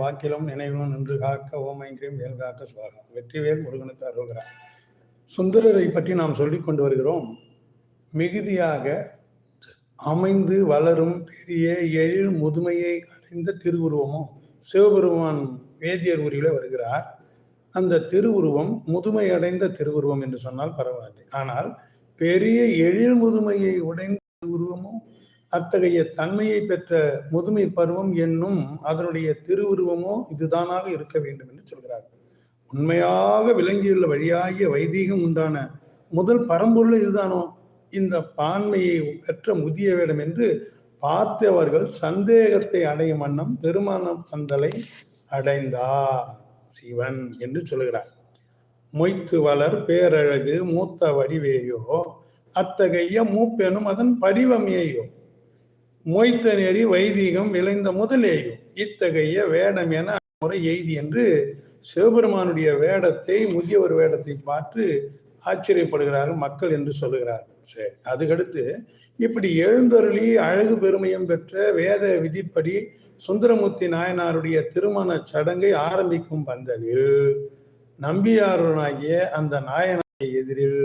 வாக்கிலும் நினைவிலும் நின்று காக்க ஓமைங்கிரியும் வேல் காக்க சுவாகா வெற்றிவேல் முருகனுக்கு அருகிறார் சுந்தரரை பற்றி நாம் சொல்லி கொண்டு வருகிறோம். மிகுதியாக அமைந்து வளரும் பெரிய எழில் முதுமையை அடைந்த திருவுருவமும் சிவபெருமான் வேதியர் உரியில வருகிறார். அந்த திருவுருவம் முதுமையடைந்த திருவுருவம் என்று சொன்னால் பரவாயில்லை. ஆனால் பெரிய எழில் முதுமையை உடைந்த உருவமும் அத்தகைய தன்மையை பெற்ற முதுமை பருவம் என்னும் அதனுடைய திருவுருவமோ இதுதானாக இருக்க வேண்டும் என்று சொல்கிறார் உண்மையாக விளங்கியுள்ள வழியாகிய வைதீகம் உண்டான முதல் பரம்பொருள் இதுதானோ? இந்த பான்மையை பெற்ற முதிய வேடம் என்று பார்த்தவர்கள் சந்தேகத்தை அடையும் வண்ணம் திருமணம் பந்தலை அடைந்தார் சிவன் என்று சொல்கிறார். மொய்த்து வளர் பேரழகு மூத்த வடிவேயோ அத்தகைய மூப்பெனும் அதன் படிவமேயோ மொய்த்த நெறி வைதீகம் விளைந்த முதலேயும் இத்தகைய வேடம் என முறை எய்தி என்று சிவபெருமானுடைய வேடத்தை முதியவர் வேடத்தை பார்த்து ஆச்சரியப்படுகிறார்கள் மக்கள் என்று சொல்லுகிறார். சரி அதுக்கடுத்து இப்படி எழுந்தருளி அழகு பெருமையும் பெற்ற வேத விதிப்படி சுந்தரமூர்த்தி நாயனாருடைய திருமண சடங்கை ஆரம்பிக்கும் பந்தலில் நம்பியாரனாகிய அந்த நாயனாரை எதிரில்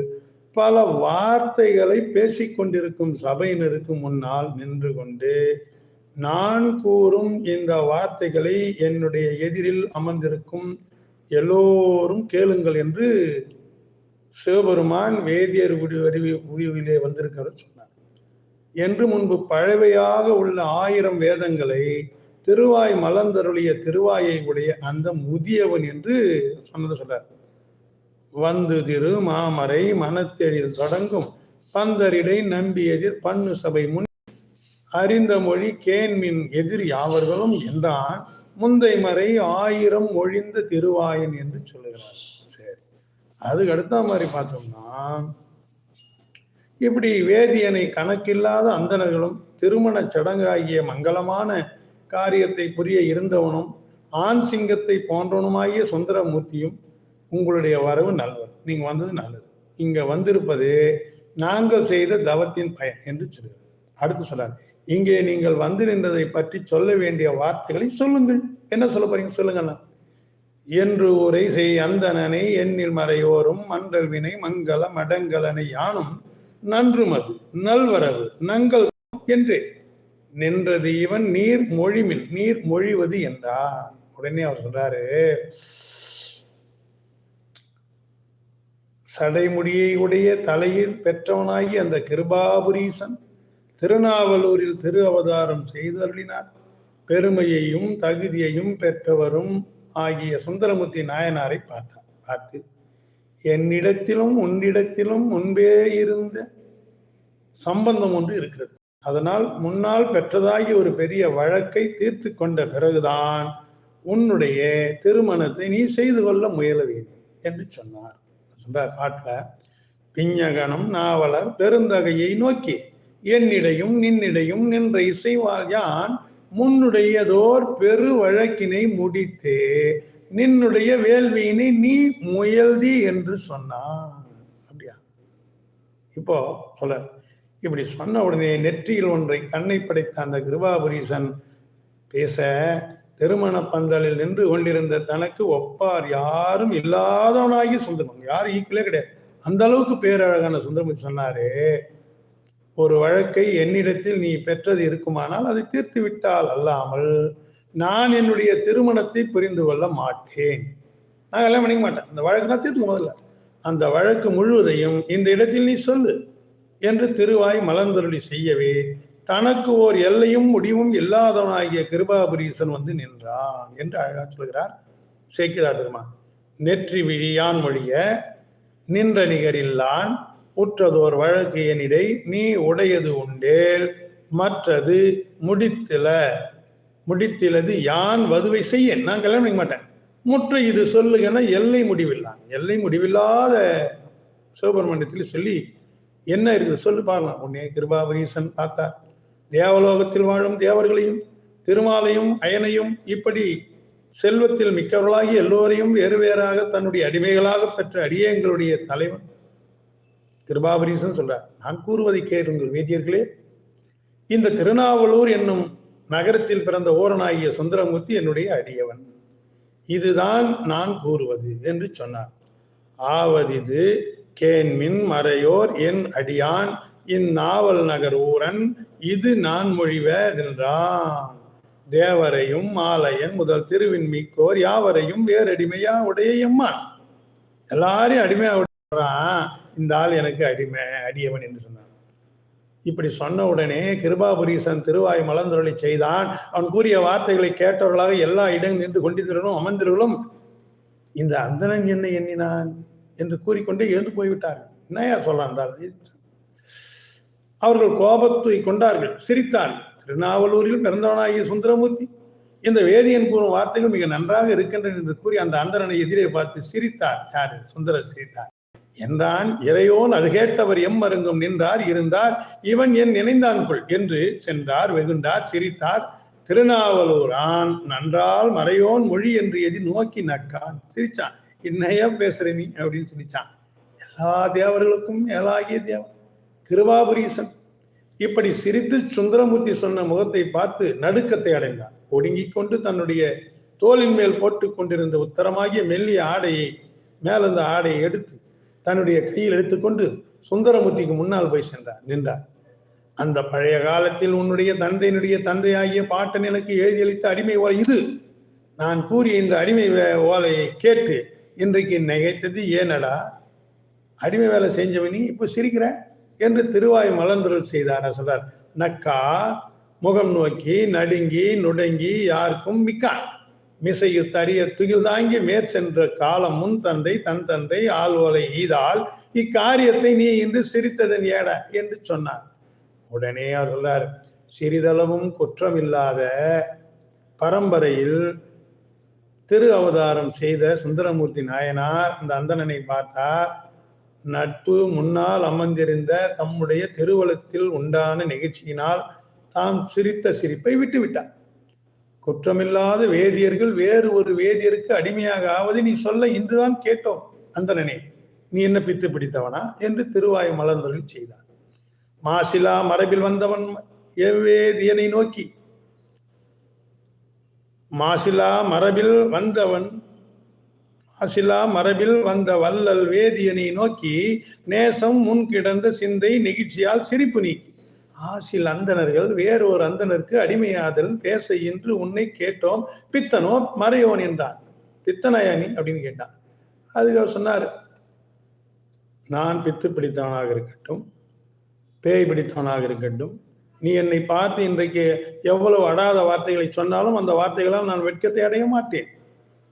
பல வார்த்தைகளை பேசிக்கொண்டிருக்கும் சபையினருக்கு முன்னால் நின்று கொண்டு நான் கூறும் இந்த வார்த்தைகளை என்னுடைய எதிரில் அமர்ந்திருக்கும் எல்லோரும் கேளுங்கள் என்று சிவபெருமான் வேதியர் முடிவறிவி முடிவிலே வந்திருக்கிற சொன்னார். என்று முன்பு பழவையாக உள்ள ஆயிரம் வேதங்களை திருவாய் மலர்ந்தருளிய திருவாயை உடைய அந்த முதியவன் என்று சொன்னதை சொல்றார் வந்து திரு மாமரை மனத்தெழில் தொடங்கும். பந்தரிடை நம்பி எதிர் பண்ணு சபை முன் அறிந்த மொழி கேன்மின் எதிர் யாவர்களும் என்றான். முந்தை மறை ஆயிரம் ஒழிந்த திருவாயன் என்று சொல்லுகிறார். சரி அதுக்கு அடுத்த மாதிரி பார்த்தோம்னா இப்படி வேதியனை கணக்கில்லாத அந்தணர்களும் திருமண சடங்காகிய மங்களமான காரியத்தை புரிய இருந்தவனும் ஆண் சிங்கத்தை போன்றவனுமாகிய சுந்தரமூர்த்தியும் உங்களுடைய வரவு நல்லது. நீங்க வந்தது நல்லது. இங்க வந்திருப்பது நாங்கள் செய்த தவத்தின் பயன் என்று சொல்கிறார் அடுத்து சொல்றார் இங்கே நீங்கள் வந்து நின்றதை பற்றி சொல்ல வேண்டிய வார்த்தைகளை சொல்லுங்கள். என்ன சொல்ல போறீங்க? சொல்லுங்கண்ணா என்று உரை செய் அந்தனனை எண்ணில் மறையோரும் மண்டல் வினை மங்கள மடங்கலனை யானும் நன்றுமது நல்வரவு நங்கள் என்றே. நின்றது இவன் நீர் மொழிமின். நீர் மொழிவது என்றார் உடனே அவர் சொல்றாரு சடைமுடியை உடைய தலையில் பெற்றவனாகி அந்த கிருபாபுரீசன் திருநாவலூரில் திரு அவதாரம் செய்தருளினார். பெருமையையும் தகுதியையும் பெற்றவரும் ஆகிய சுந்தரமூர்த்தி நாயனாரை பார்த்தார் பார்த்து என்னிடத்திலும் உன்னிடத்திலும் முன்பே இருந்த சம்பந்தம் ஒன்று இருக்கிறது. அதனால் முன்னால் பெற்றதாகி ஒரு பெரிய வழக்கை தீர்த்து கொண்ட பிறகுதான் உன்னுடைய திருமணத்தை நீ செய்து கொள்ள முயல வேண்டும் என்று சொன்னார். பாட்டில் பிஞ்சகனம் நாவலர் பெருந்தகையை நோக்கி என்னிடையும் நின்னிடையும் நின்ற இசைவால் யான் முன்னுடையதோர் பெரு வழக்கினை முடித்து நின்னுடைய வேள்வியினை நீ முயல்தி என்று சொன்னான் அப்படியா? இப்போ சொல்ல இப்படி சொன்ன உடனே நெற்றியில் ஒன்றை கண்ணை படைத்த அந்த கிருபாபுரீசன் பேச திருமண பந்தலில் நின்று கொண்டிருந்த தனக்கு ஒப்பார் யாரும் இல்லாதவனாகி சுந்தரம் யாரும் ஈக்குவலே கிடையாது. அந்த அளவுக்கு பேரழகான சுந்தரமூர்த்தி சொன்னாரு. ஒரு வழக்கை என்னிடத்தில் நீ பெற்றது இருக்குமானால் அதை தீர்த்து விட்டால் அல்லாமல் நான் என்னுடைய திருமணத்தை புரிந்து கொள்ள மாட்டேன். நான் எல்லாம் பண்ணிக்க மாட்டேன். அந்த வழக்கு தான் தீர்த்து முதல்ல. அந்த வழக்கு முழுவதையும் இந்த இடத்தில் நீ சொல்லு என்று திருவாய் மலர்ந்தருளி செய்யவே தனக்கு ஓர் எல்லையும் முடிவும் இல்லாதவனாகிய கிருபாபுரீசன் வந்து நின்றான் என்று அழகா சொல்கிறார். சேக்கிழார் பெருமான் நெற்றி விழியான் மொழிய நின்ற நிகரில்லான் உற்றதோர் வழக்கு எனிடை நீ உடையது உண்டேல் மற்றது முடித்தில முடித்திலது யான் வதுவை செய்ய நான் கல்யாணம் பண்ணிக்க மாட்டேன். முற்று இது சொல்லுகன்னா எல்லை முடிவில்லான். எல்லை முடிவில்லாத சிவபெருமணியத்தில் சொல்லி என்ன இருக்குது? சொல்லு பார்க்கலாம். உன்னே கிருபாபரீசன் பார்த்தா தேவலோகத்தில் வாழும் தேவர்களையும் திருமாலையும் அயனையும் இப்படி செல்வத்தில் மிக்கவர்களாகி எல்லோரையும் வேறு வேறாக தன்னுடைய அடிமைகளாக பெற்ற அடியங்களுடைய தலைவன். கிருபாபரீசன் சொல்றார் நான் கூறுவதை கேளுங்கள் வேதியர்களே. இந்த திருநாவலூர் என்னும் நகரத்தில் பிறந்த ஓரனாகிய சுந்தரமூர்த்தி என்னுடைய அடியவன். இதுதான் நான் கூறுவது என்று சொன்னார். ஆவதிது கேன்மின் மறையோர் என் அடியான் இந்நாவல் நகர் ஊரன் இது நான் மொழிவேதென்றான் தேவரையும் மாலையன் முதல் திருவின் மிக்கோர் யாவரையும் வேறடிமையா உடைய எம்மான். எல்லாரையும் அடிமையா விடுறான். இந்த ஆள் எனக்கு அடிமை அடியவன் என்று சொன்னான். இப்படி சொன்ன உடனே கிருபாபுரீசன் திருவாய் மலர்ந்தொழி செய்தான். அவன் கூறிய வார்த்தைகளை கேட்டவர்களாக எல்லா இடம் நின்று கொண்டிருந்தவர்களும் அமர்ந்தவர்களும் இந்த அந்தனன் என்ன எண்ணினான்? என்று கூறிக்கொண்டே எழுந்து போய்விட்டார் என்னையா சொல்றான் அவர்கள் கோபத்தை கொண்டார்கள் சிரித்தார்கள். திருநாவலூரில் பிறந்தவனாகிய சுந்தரமூர்த்தி இந்த வேதியன் கூறும் வார்த்தைகள் மிக நன்றாக இருக்கின்றன என்று கூறி அந்த அந்தரனை எதிரே பார்த்து சிரித்தார். யாரு? சுந்தரர் சிரித்தார். என்றான் இறையோன் அது கேட்டவர் எம் அருங்கும் நின்றார் இருந்தார் இவன் என் நினைந்தான் கொள் என்று சென்றார் வெகுண்டார் சிரித்தார். திருநாவலூரான் நன்றால் மறையோன் மொழி என்று எதி நோக்கி நக்கான். சிரிச்சான் என்னையா பேசுற நீ? அப்படின்னு சிரிச்சான். எல்லா தேவர்களுக்கும் மேலாகிய தேவன். திருவாபுரீசன் இப்படி சிரித்து சுந்தரமூர்த்தி சொன்ன முகத்தை பார்த்து நடுக்கத்தை அடைந்தார் ஒடுங்கிக் கொண்டு தன்னுடைய தோளின் மேல் போட்டுக் கொண்டிருந்த உத்தரமாகிய மெல்லிய ஆடையை மேலிருந்த ஆடையை எடுத்து தன்னுடைய கையில் எடுத்துக்கொண்டு சுந்தரமூர்த்திக்கு முன்னால் போய் சென்றார் நின்றார் அந்த பழைய காலத்தில் உன்னுடைய தந்தையினுடைய தந்தையாகிய பாட்டன் எனக்கு எழுதியளித்த அடிமை ஓலை இது. நான் கூறிய இந்த அடிமை ஓலையை கேட்டு இன்றைக்கு நகைத்தது ஏனடா? அடிமை வேலை செஞ்சவனி இப்போ சிரிக்கிறேன் என்று திருவாய் மலர்ந்துருள் செய்தார் சொல்றார் நக்கா முகம் நோக்கி நடுங்கி நுடங்கி யாருக்கும் மிக்கான். மிசையு தரிய துகில் தாங்கி மேற் சென்ற காலம் முன் தந்தை தன் தந்தை ஆள்வோலை ஈதால் இக்காரியத்தை நீ இன்று சிரித்ததன் ஏட என்று சொன்னார் உடனே அவர் சொல்றார் சிறிதளவும் குற்றமில்லாத பரம்பரையில் திரு அவதாரம் செய்த சுந்தரமூர்த்தி நாயனார் அந்த அந்தணனை பார்த்தார். நட்பு முன்னால் அமர்ந்திருந்த தம்முடைய திருவலத்தில் உண்டான நிகழ்ச்சியினால் தாம் சிரித்த சிரிப்பை விட்டுவிட்டார். குற்றமில்லாத வேதியர்கள் வேறு ஒரு வேதியருக்கு அடிமையாக ஆவது நீ சொல்ல இன்றுதான் கேட்டோம் அந்தணனே நீ என்ன பித்து பிடித்தவனா? என்று திருவாய் மலர்ந்தொழி செய்தார். மாசிலா மரபில் வந்தவன் எவ்வேதியனை நோக்கி மாசிலா மரபில் வந்தவன் அசிலா மரபில் வந்த வள்ளல் வேதியனை நோக்கி நேசம் முன் கிடந்த சிந்தை நெகிழ்ச்சியால் சிரிப்பு நீக்கி. ஆசில் அந்தணர்கள் வேறொரு அந்தனருக்கு அடிமையாதல் பேச இன்று உன்னை கேட்டோம். பித்தனோ மறையோன் என்றான். பித்தனயானி அப்படின்னு கேட்டான். அதுக்கு அவர் சொன்னார் நான் பித்து பிடித்தவனாக இருக்கட்டும் பேய் பிடித்தவனாக இருக்கட்டும். நீ என்னை பார்த்து இன்றைக்கு எவ்வளவு அடாத வார்த்தைகளை சொன்னாலும் அந்த வார்த்தைகளால் நான் வெட்கத்தை அடைய மாட்டேன்.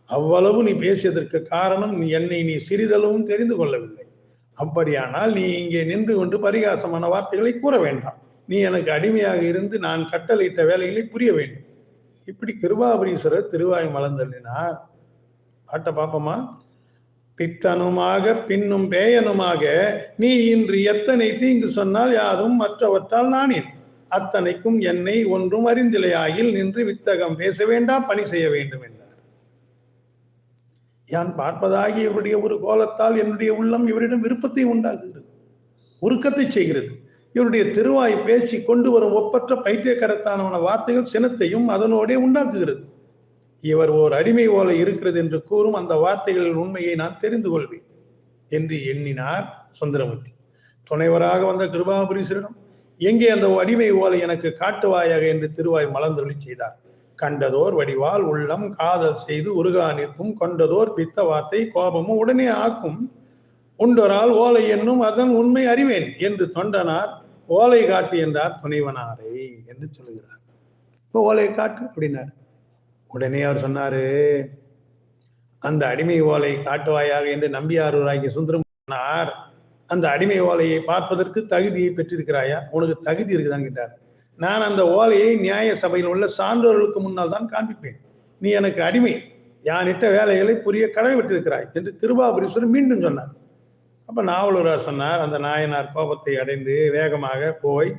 அவ்வளவு நீ பேசியதற்கு காரணம் நீ என்னை நீ சிறிதளவும் தெரிந்து கொள்ளவில்லை. அப்படியானால் நீ இங்கே நின்று கொண்டு பரிகாசமான வார்த்தைகளை கூற வேண்டாம். நீ எனக்கு அடிமையாக இருந்து நான் கட்டளையிட்ட வேலைகளை புரிய வேண்டும். இப்படி கிருபாபுரீஸ்வரர் திருவாய் மலர்ந்தள்ளினார். பாட்ட பார்ப்போமா? பித்தனுமாக பின்னும் பேயனுமாக நீ இன்று எத்தனை தீங்கு சொன்னால் யாதும் மற்றவற்றால் நானேன் அத்தனைக்கும் என்னை ஒன்றும் அறிந்திலையாயில் நின்று வித்தகம் பேச வேண்டாம் பணி செய்ய வேண்டும் என்று யான் பார்ப்பதாகி இவருடைய ஒரு கோலத்தால் என்னுடைய உள்ளம் இவரிடம் விருப்பத்தை உண்டாக்குகிறது உருக்கத்தை செய்கிறது. இவருடைய திருவாய் பேச்சு கொண்டு வரும் ஒப்பற்ற பைத்தியக்கரத்தான வார்த்தைகள் சினத்தையும் அதனோடே உண்டாக்குகிறது. இவர் ஓர் அடிமை ஓலை இருக்கிறது என்று கூறும் அந்த வார்த்தைகளின் உண்மையை நான் தெரிந்து கொள்வேன் என்று எண்ணினார் சுந்தரமூர்த்தி. துணைவராக வந்த கிருபாபுரீஸ்வரிடம் எங்கே அந்த அடிமை ஓலை எனக்கு காட்டுவாயாக? என்று திருவாய் மலர்ந்தொழி செய்தார். கண்டதோர் வடிவால் உள்ளம் காதல் செய்து உருகா நிற்கும் கொண்டதோர் பித்த வார்த்தை கோபமும் உடனே ஆக்கும். உண்டொரால் ஓலை என்னும் அதன் உண்மை அறிவேன் என்று தொண்டனார் ஓலை காட்டு என்றார் துணைவனாரை என்று சொல்லுகிறார். இப்போ ஓலை காட்டு அப்படின்னார். உடனே அவர் சொன்னாரு அந்த அடிமை ஓலை காட்டுவாயாக என்று நம்பியாரூராகிய சுந்தரம் அந்த அடிமை ஓலையை பார்ப்பதற்கு தகுதியை பெற்றிருக்கிறாயா? உனக்கு தகுதி இருக்குதான் கேட்டார். நான் அந்த ஓலையை நியாய சபையில் உள்ள சான்றோர்களுக்கு முன்னால் தான் காண்பிப்பேன். நீ எனக்கு அடிமை. யானிட்ட வேலைகளை புரிய கடமைப்பட்டிருக்கிறாய் என்று திருபாபுரீஸ்வரர் மீண்டும் சொன்னார். அப்போ நாவலூரார் சொன்னார் அந்த நாயனார் கோபத்தை அடைந்து வேகமாக போய்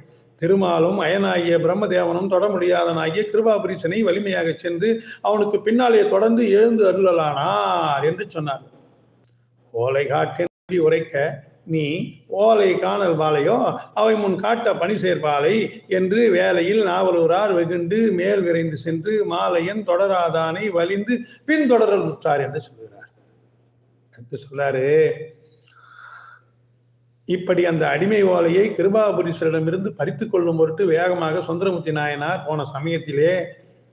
திருமாலும் அயனாகிய பிரம்மதேவனும் தொட முடியாதனாகிய கிருபாபுரீசனை வலிமையாக சென்று அவனுக்கு பின்னாலே தொடர்ந்து எழுந்து அருளலானார் என்று சொன்னார். ஓலை காட்டி உரைக்க நீ ஓலை காணல் பாலையோ அவை முன் காட்ட பணி சேர்பாலை என்று வேலையில் நாவலூரார் வெகுண்டு மேல் விரைந்து சென்று மாலையன் தொடராதானை வலிந்து பின்தொடர்ந்தார் என்று சொல்கிறார். அடுத்து சொல்றாரு இப்படி அந்த அடிமை ஓலையை கிருபாபுரீஸ்வரிடமிருந்து பறித்து கொள்ளும் பொருட்டு வேகமாக சுந்தரமூர்த்தி நாயனார் போன சமயத்திலே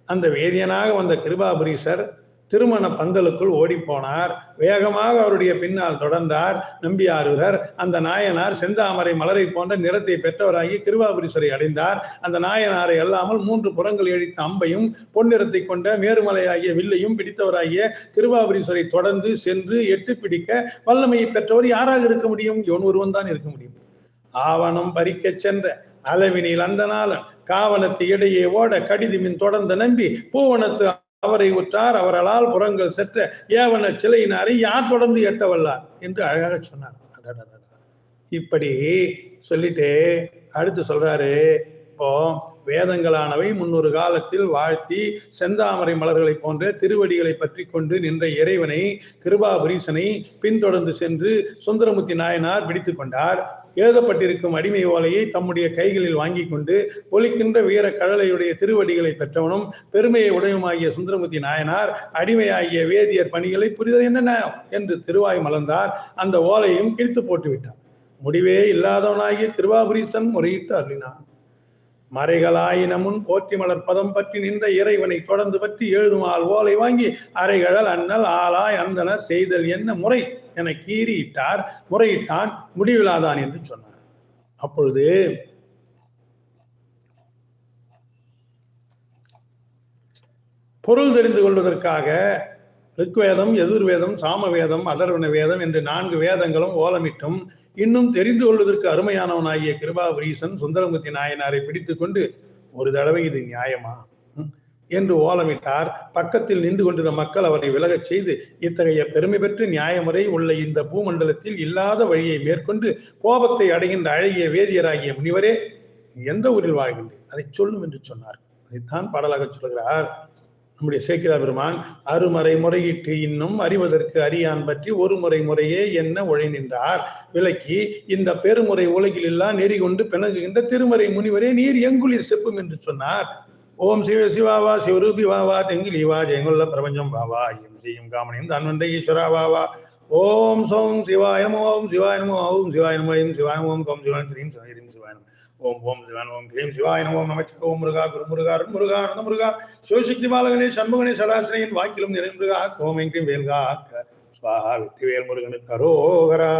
அந்த வேதியனாக வந்த கிருபாபுரீசர் திருமண பந்தலுக்குள் ஓடிப்போனார். வேகமாக அவருடைய பின்னால் தொடர்ந்தார். நம்பியாரூரர் அந்த நாயனார் செந்தாமரை மலரை போன்ற நிறத்தை பெற்றவராகி கிருபாபுரீஸ்வரை அடைந்தார். அந்த நாயனாரை அல்லாமல் மூன்று புறங்கள் எழுத்த அம்பையும் பொன்னிறத்தை கொண்ட மேருமலையாகிய வில்லையும் பிடித்தவராகிய கிருபாபுரீஸ்வரை தொடர்ந்து சென்று எட்டு பிடிக்க வல்லமையை பெற்றவர் யாராக இருக்க முடியும்? இவன் ஒருவன் தான் இருக்க முடியும். ஆவணம் பறிக்கச் சென்ற அளவினில் அந்த நாளன் காவனத்து இடையே ஓட கடிதுமின் தொடர்ந்த நம்பி பூவனத்து அவரை உற்றார் அவர்களால் புறங்கள் செற்ற ஏவன சிலையினாரை யார் தொடர்ந்து எட்ட வல்லார் என்று அழகாக சொன்னார். இப்படி சொல்லிட்டு அடுத்து சொல்றாரு இப்போ வேதங்களானவை முன்னொரு காலத்தில் வாழ்த்தி செந்தாமரை மலர்களை போன்ற திருவடிகளை பற்றி கொண்டு நின்ற இறைவனை கிருபாபுரீசனை பின்தொடர்ந்து சென்று சுந்தரமுத்தி நாயனார் பிடித்துக் கொண்டார். எழுதப்பட்டிருக்கும் அடிமை ஓலையை தம்முடைய கைகளில் வாங்கி கொண்டு ஒலிக்கின்ற வீர கடலையுடைய திருவடிகளை பெற்றவனும் பெருமையை உடையமாகிய சுந்தரமூர்த்தி நாயனார் அடிமையாகிய வேதியர் பணிகளை புரிதல் என்னென்ன? என்று திருவாய் மலர்ந்தார். அந்த ஓலையும் கிழித்து போட்டுவிட்டார். முடிவே இல்லாதவனாகிய திருவாபுரீசன் முறையிட்டு அருளினான் மறைகளாயினமுன் போற்றி மலர்ப்பதம் பதம் பற்றி நின்ற இறைவனை தொடர்ந்து பற்றி எழுதுமால் ஓலை வாங்கி அறைகழல் அண்ணல் ஆளாய் அந்தனர் செய்தல் என்ன முறை என கீறியிட்டார். முறையிட்டான் முடிவிலாதான் என்று சொன்னார். அப்பொழுது பொருள் தெரிந்து கொள்வதற்காக ரிக்வேதம் எதிர்வேதம் சாமவேதம் அதர்வன வேதம் என்று நான்கு வேதங்களும் ஓலமிட்டும். இன்னும் தெரிந்து கொள்வதற்கு அருமையானவனாகிய கிருபாபுரீசன் சுந்தரமுத்தி நாயனாரை பிடித்து கொண்டு ஒரு தடவை இது நியாயமா? என்று ஓலமிட்டார். பக்கத்தில் நின்று கொண்டிருந்த மக்கள் அவரை விலகச் செய்து இத்தகைய பெருமை பெற்று நியாயமுறை உள்ள இந்த பூமண்டலத்தில் இல்லாத வழியை மேற்கொண்டு கோபத்தை அடைகின்ற அழகிய வேதியராகிய முனிவரே எந்த ஊரில் வாழ்கின்றேன் அதை சொல்லும் என்று சொன்னார். அதைத்தான் பாடலாக சொல்கிறார் நம்முடைய சேக்கிரா பெருமான் அருமறை முறையிட்டு இன்னும் அறிவதற்கு அறியான் பற்றி ஒரு முறை முறையே என்ன உழை நின்றார்? விலக்கி இந்த பெருமுறை உலகில் இல்லா நெறி கொண்டு பிணங்குகின்ற திருமறை முனிவரே நீர் எங்குளிர் செப்பும் என்று சொன்னார். ஓம் சிவ சிவாவா சிவரூபி வாவா தெங்கிலி வா ஜெயங்குள்ள பிரபஞ்சம் வாவா எம் செய்யும் காமனையும் தன்வண்டை ஈஸ்வரா வாவா. ஓம் சோம் சிவாய ஓம் சிவாய ஓம் சிவாய நமோ ஓம் சிவாய சிவாயம் ஓம் ஸ்ரீம் ஓம் ஓம் சிவாய ஓம் கிரீம் சிவாய நமோ. நமச்சிவ ஓம் முருகா குரு முருகா முருகா அனந்த முருகா. சிவசக்தி பாலகனே சண்முகனே சடாசனையின் வாக்கிலும் நிறைமுருகா ஓம் எங்கிரும் வேல்கா ஸ்வாஹா வெற்றிவேல் முருகனுக்கு அரோகரா.